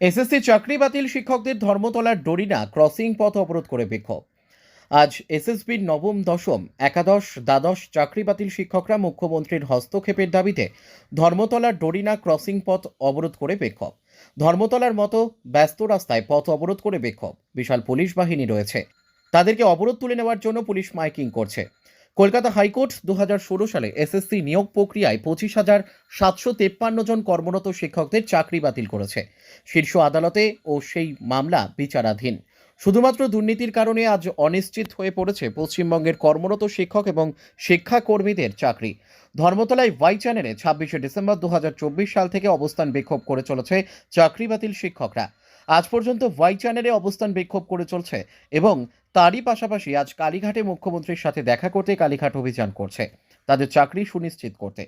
SSC চাকরি বাতিল শিক্ষকদের ধর্মতলার ডরিনা ক্রসিং পথ অবরোধ করে বিক্ষোভ। আজ এসএসবির নবম, দশম, একাদশ, দ্বাদশ চাকরি বাতিল শিক্ষকরা মুখ্যমন্ত্রীর হস্তক্ষেপের দাবিতে ধর্মতলার ডরিনা ক্রসিং পথ অবরোধ করে বিক্ষোভ। ধর্মতলার মতো ব্যস্ত রাস্তায় পথ অবরোধ করে বিক্ষোভ। বিশাল পুলিশ বাহিনী রয়েছে। তাদেরকে অবরোধ তুলে নেওয়ার জন্য পুলিশ মাইকিং করছে। কলকাতা হাইকোর্ট দু হাজার ষোলো সালে এসএসসি নিয়োগ প্রক্রিয়ায় পঁচিশ হাজার সাতশো তেপ্পান্ন জন কর্মরত শিক্ষকদের চাকরি বাতিল করেছে। শীর্ষ আদালতে ও সেই মামলা বিচারাধীন। শুধুমাত্র দুর্নীতির কারণে আজ অনিশ্চিত হয়ে পড়েছে পশ্চিমবঙ্গের কর্মরত শিক্ষক এবং শিক্ষাকর্মীদের চাকরি। ধর্মতলায় ওয়াই চ্যানেলে ছাব্বিশে ডিসেম্বর দু হাজার চব্বিশ সাল থেকে অবস্থান বিক্ষোভ করে চলেছে চাকরি বাতিল শিক্ষকরা। আজ পর্যন্ত ওয়াই চ্যানেলে অবস্থান বিক্ষোভ করে চলছে এবং তারই পাশাপাশি আজ কালীঘাটে মুখ্যমন্ত্রীর সাথে দেখা করতে কালীঘাট অভিযান করছে, তাদের চাকরি সুনিশ্চিত করতে।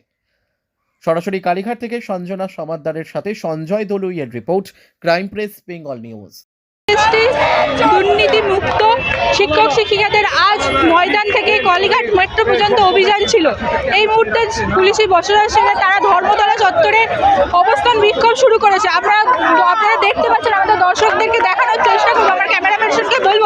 সরাসরি কালীঘাট থেকে সঞ্জনা সমাদ্দারের সাথে Sanjay দলুইয়ের report, crime press, Bengal news. দুর্নীতি মুক্ত শিক্ষক শিক্ষিকাদের আজ ময়দান থেকে কলিঘাট মেট্রো পর্যন্ত অভিযান ছিল। এই মুহূর্তে পুলিশি বসরার সঙ্গে তারা ধর্মতলা চত্বরে অবস্থান বিক্ষোভ শুরু করেছে। আপনারা আপনারা দেখতে পাচ্ছেন, আমাদের দর্শকদেরকে দেখানোর চেষ্টা করব। আমার ক্যামেরা পার্সনকে বলব।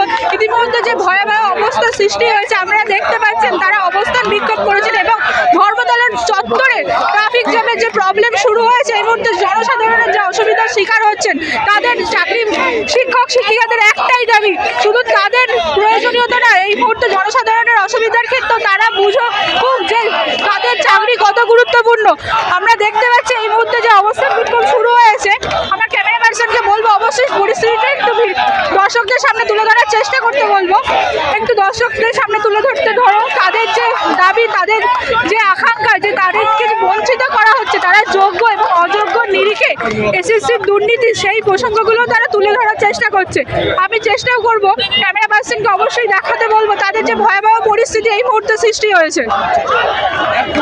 ইতিমধ্যে যে ভয়াবহ অবস্থা সৃষ্টি হয়েছে, আপনারা দেখতে পাচ্ছেন তারা অবস্থান বিক্ষোভ করেছেন এবং ধর্মতলার চত্বরে ট্রাফিক জ্যামের যে প্রবলেম শুরু হয়েছে, এই মুহূর্তে জনসাধারণের যে অসুবিধার শিকার হচ্ছেন, তাদের চাকরি শিক্ষক শিক্ষিকাদের একটাই দাবি, শুধু তাদের প্রয়োজনীয়তা না এই মুহূর্তে জনসাধারণের অসুবিধার ক্ষেত্রে তারা বুঝো খুব যে তাদের চাকরি কত গুরুত্বপূর্ণ। আমরা দেখতে পাচ্ছি এই মুহূর্তে যে অবস্থান বিক্ষোভ শুরু হয়েছে, আমার ক্যামেরা পার্সনকে বলব অবশ্যই ভি- দর্শকদের সামনে তুলে ধরার চেষ্টা করতে বলব। একটু দর্শকদের সামনে তুলে ধরতে ধরো। তাদের যে দাবি, তাদের যে আকাঙ্ক্ষা যে তাদেরকে বঞ্চিত করা হচ্ছে, তারা যোগ্য এবং অযোগ্য নিরিখে এসএসসির দুর্নীতি সেই প্রসঙ্গগুলো তারা তুলে ধরার চেষ্টা করছে। আমি চেষ্টাও করব, ক্যামেরা পার্সনকে অবশ্যই দেখাতে বলব, তাদের যে ভয়াবহ পরিস্থিতি এই মুহূর্তে সৃষ্টি হয়েছে।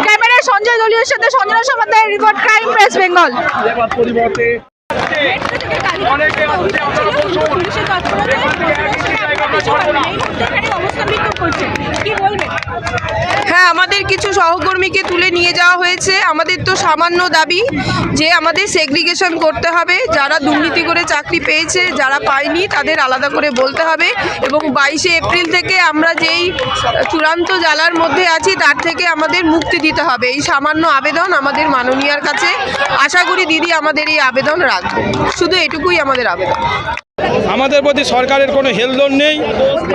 ক্যামেরায় সঞ্জয় দলীয় সাথে সঞ্জয় সমাদায়ের রিপোর্ট, ক্রাইম প্রেস বেঙ্গল। অনেকে আছে কি বলবেন হ্যাঁ আমাদের কিছু সহকর্মীকে তুলে নিয়ে যাওয়া হয়েছে। আমাদের তো সামান্য দাবি যে আমাদের সেগ্রিগেশন করতে হবে। যারা দুর্নীতি করে চাকরি পেয়েছে, যারা পায়নি, তাদের আলাদা করে বলতে হবে। এবং বাইশে এপ্রিল থেকে আমরা যেই চূড়ান্ত জ্বালার মধ্যে আছি, তার থেকে আমাদের মুক্তি দিতে হবে। এই সামান্য আবেদন আমাদের মাননীয়ার কাছে। আশা করি দিদি আমাদের এই আবেদন রাখবে শুধু এটুকুই আমাদের আবেদন। আমাদের প্রতি সরকারের কোনো হেলদোল নেই।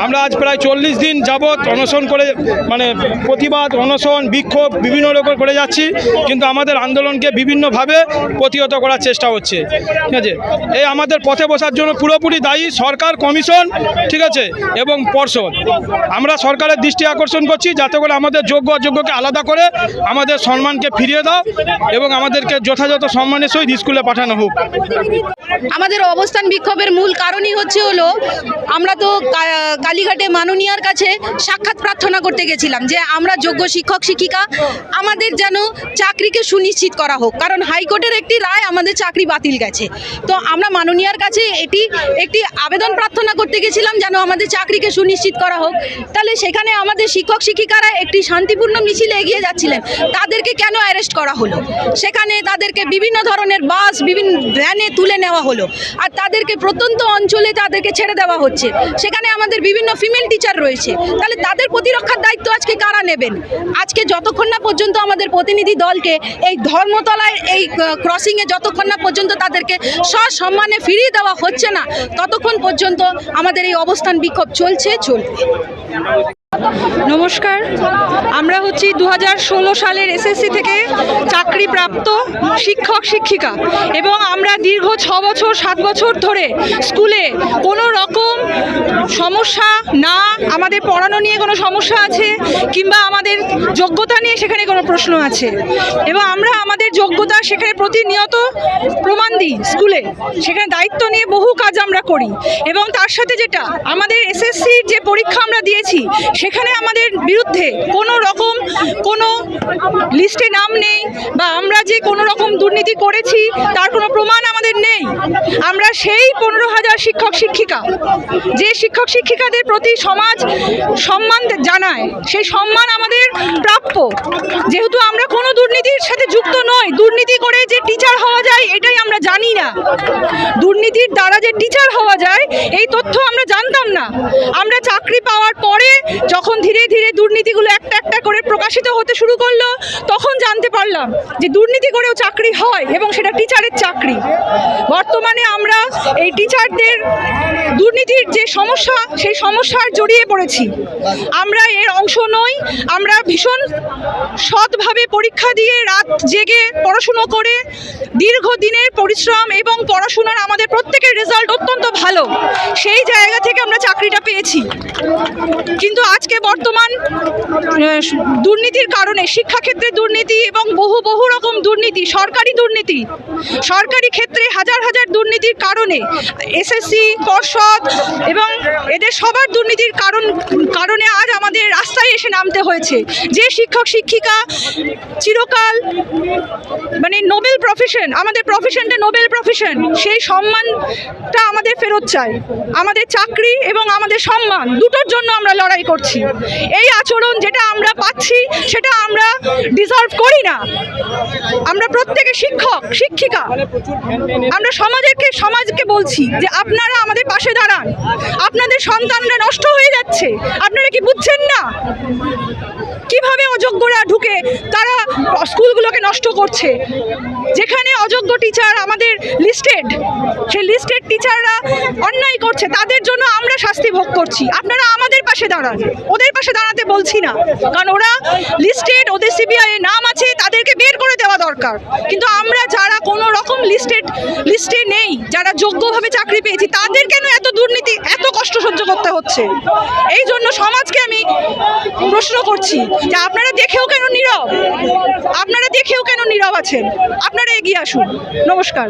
আমরা আজ প্রায় চল্লিশ দিন যাবৎ অনশন করে মানে প্রতিবাদ, অনশন, বিক্ষোভ বিভিন্ন রকম করে যাচ্ছি। কিন্তু আমাদের আন্দোলনকে বিভিন্নভাবে প্রতিহত করার চেষ্টা হচ্ছে। ঠিক আছে? এই আমাদের পথে বসার জন্য পুরোপুরি দায়ী সরকার, কমিশন, ঠিক আছে? এবং পর্ষদ। আমরা সরকারের দৃষ্টি আকর্ষণ করছি যাতে করে আমাদের যোগ্য, অযোগ্যকে আলাদা করে আমাদের সম্মানকে ফিরিয়ে দাও এবং আমাদেরকে যথাযথ সম্মানের সহিত স্কুলে পাঠানো হোক। আমাদের অবস্থান বিক্ষোভের মূল কারণই হচ্ছে হলো, আমরা তো কালীঘাটে মাননীয়ার কাছে সাক্ষাৎ প্রার্থনা করতে গেছিলাম যে আমরা যোগ্য শিক্ষক, শিক্ষিকা, আমাদের যেন চাকরিকে সুনিশ্চিত করা হোক। কারণ হাইকোর্টের একটি রায় আমাদের চাকরি বাতিল গেছে। তো আমরা মাননীয়ার কাছে এটি, একটি আবেদন প্রার্থনা করতে গেছিলাম যেন আমাদের চাকরিকে সুনিশ্চিত করা হোক। তাহলে সেখানে আমাদের শিক্ষক, শিক্ষিকারা একটি শান্তিপূর্ণ মিছিলে এগিয়ে যাচ্ছিলেন। তাদেরকে কেন অ্যারেস্ট করা হলো? সেখানে তাদেরকে বিভিন্ন ধরনের বাস, বিভিন্ন ভ্যানে তুলে নেওয়া হলো। আর তাদেরকে প্রত্যন্ত অঞ্চলে তাদেরকে ছেড়ে দেওয়া হচ্ছে। সেখানে আমাদের বিভিন্ন ফিমেল টিচার রয়েছে। তাহলে তাদের প্রতিরক্ষার দায়িত্ব আজকে কারা নেবেন? আজকে যতক্ষণ না পর্যন্ত আমাদের প্রতিনিধি দলকে এই ধর্মতলায় এই ক্রসিংয়ে যতক্ষণ না পর্যন্ত তাদেরকে সসম্মানে ফিরিয়ে দেওয়া হচ্ছে না, ততক্ষণ পর্যন্ত আমাদের এই অবস্থান বিক্ষোভ চলছে, চলবে। নমস্কার। আমরা হচ্ছি দু হাজার ষোলো সালের এসএসসি থেকে চাকরিপ্রাপ্ত শিক্ষক, শিক্ষিকা এবং আমরা দীর্ঘ ছ বছর, সাত বছর ধরে স্কুলে কোনো রকম সমস্যা না, আমাদের পড়ানো নিয়ে কোনো সমস্যা আছে কিংবা আমাদের যোগ্যতা নিয়ে সেখানে কোনো প্রশ্ন আছে। এবং আমরা আমাদের যোগ্যতা সেখানে প্রতিনিয়ত প্রমাণ দিই স্কুলে। সেখানে দায়িত্ব নিয়ে বহু কাজ আমরা করি। এবং তার সাথে যেটা, আমাদের এসএসসির যে পরীক্ষা আমরা দিয়েছি, সেখানে আমাদের আমাদের বিরুদ্ধে কোনো রকম কোনো লিস্টে নাম নেই বা আমরা যে কোনো রকম দুর্নীতি করেছি, তার কোনো প্রমাণ আমাদের নেই। আমরা সেই পনেরো হাজার শিক্ষক, শিক্ষিকা, যে শিক্ষক, শিক্ষিকাদের প্রতি সমাজ সম্মান জানায়, সেই সম্মান আমাদের প্রাপ্য। যেহেতু আমরা কোনো দুর্নীতির সাথে যুক্ত নই, দুর্নীতি করে যে টিচার হওয়া যায়, এটাই আমরা জানি না। দুর্নীতির দ্বারা যে টিচার হওয়া যায়, এই তথ্য আমরা জানতাম না। আমরা চাকরি পাওয়ার পরে যখন ধীরে ধীরে দুর্নীতিগুলো একটা করে প্রকাশিত হতে শুরু করল, তখন জানতে পারলাম যে দুর্নীতি করেও চাকরি হয় এবং সেটা টিচারের চাকরি। বর্তমানে আমরা এই টিচারদের দুর্নীতির যে সমস্যা, সেই সমস্যার জড়িয়ে পড়েছি। আমরা এর অংশ নই, আমরা ভীষণ সৎভাবে পরীক্ষা দিয়ে রাত জেগে পড়াশুনো করে দীর্ঘ দীর্ঘদিনের পরিশ্রম এবং পড়াশোনার আমাদের প্রত্যেকের রেজাল্ট অত্যন্ত ভালো। সেই জায়গা থেকে আমরা চাকরিটা পেয়েছি। কিন্তু আজকে বর্তমান দুর্নীতির কারণে শিক্ষাক্ষেত্রে দুর্নীতি এবং বহু দুর্নীতি, সরকারি দুর্নীতি। সরকারি ক্ষেত্রে হাজার হাজার দুর্নীতির কারণে এসএসসি, পর্ষদ এবং এদের সবার দুর্নীতির কারণ, কারণে আজ আমাদের রাস্তায় এসে নামতে হয়েছে। যে শিক্ষক, শিক্ষিকা চিরকাল মানে নোবেল প্রফেশন, আমাদের প্রফেশনটা নোবেল প্রফেশন, সেই সম্মানটা আমাদের ফেরত চাই আমাদের চাকরি এবং আমাদের সম্মান, দুটোর জন্য আমরা লড়াই করছি। এই আচরণ যেটা আমরা পাচ্ছি, সেটা আমরা ডিজার্ভ করি না। আমরা প্রত্যেকে শিক্ষক, শিক্ষিকা। আমরা সমাজকে সমাজকে বলছি যে আপনারা আমাদের পাশে দাঁড়ান। আপনাদের সন্তানরা নষ্ট হয়ে যাচ্ছে। আপনারা কি বুঝছেন না? কীভাবে অযোগ্যরা ঢুকে তারা স্কুলগুলোকে নষ্ট করছে? যেখানে অযোগ্য টিচার আমাদের লিস্টেড সেই লিস্টেড টিচাররা অন্যায় করছে। তাদের জন্য আমরা শাস্তি ভোগ করছি। আপনারা আমাদের পাশে দাঁড়ান। ওদের পাশে দাঁড়াতে বলছি না। কারণ ওরা লিস্টেড ওদের সিবিআই নাম আছে তাদেরকে বের করে দেওয়া দরকার। কিন্তু আমরা যারা কোনো রকম লিস্টেড লিস্টে নেই, যারা যোগ্যভাবে চাকরি পেয়েছি, তাদের কেন এত দুর্নীতি, এত কষ্ট সহ্য করতে হচ্ছে? এই জন্য সমাজকে আমি প্রশ্ন করছি যে আপনারা দেখেও কেন নীরব? আপনারা দেখেও কেন নীরব আছেন? আপনারা এগিয়ে আসুন। নমস্কার।